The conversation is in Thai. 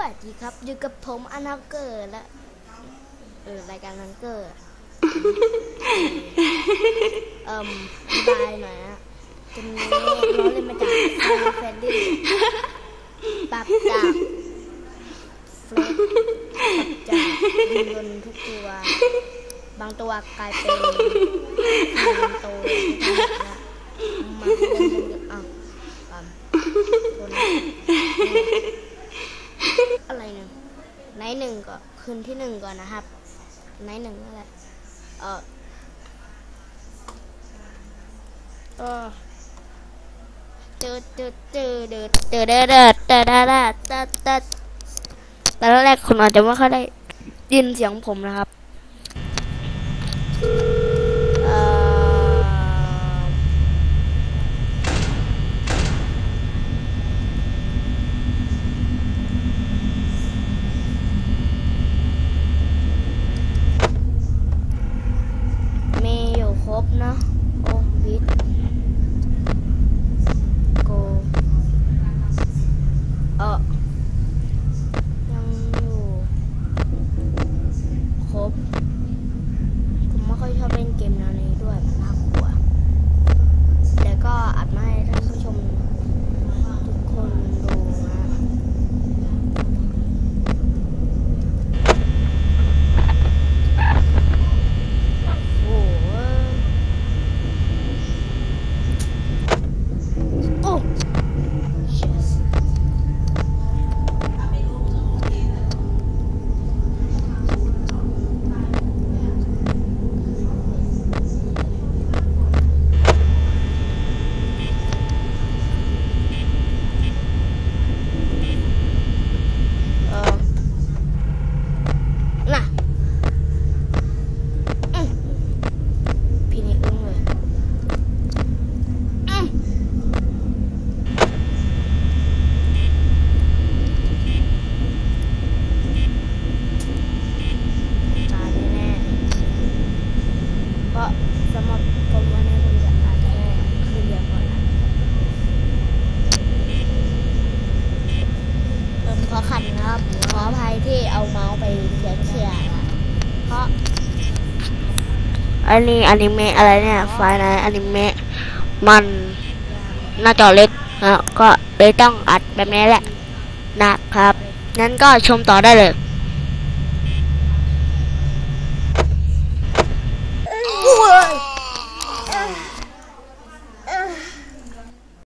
วัสดีครับ อยู่กับผมอนาเกอร์และเออรายการนังเกอร์อะเอ่มอธิบายหน่อยฮะจะมีเราเล่นมาจากเฟรดดี้ปรับจากเฟรดปรับจากหุ่นยนต์ทุกตัว บางตัวกลายเป็นหุ่นโตนะมาเล่นเล่นอ้าวปั๊มคนอะไรหนึ่ง ไนท์หนึ่งก็คืนที่หนึ่งก่อนนะครับไนท์หนึ่งนั่นแหละเออเออเจอเจอเจอเดอเจอเดอเดอเจอเดอเดอเจอเจอดต่แรกคุณอาจจะไม่ค่อยได้ยินเสียงผมนะครับ it. ขันะครับ ขออภัยที่เอาเมาส์ไปเขี่ยเขี่ยนเพราะ อันนี้อนิเมะอะไรเนี่ยไฟล์ในอนิเมะมันหน้าจอเล็กนะก็เลยต้องอัดแบบนี้แหละนะครับงั้นก็ชมต่อได้เลย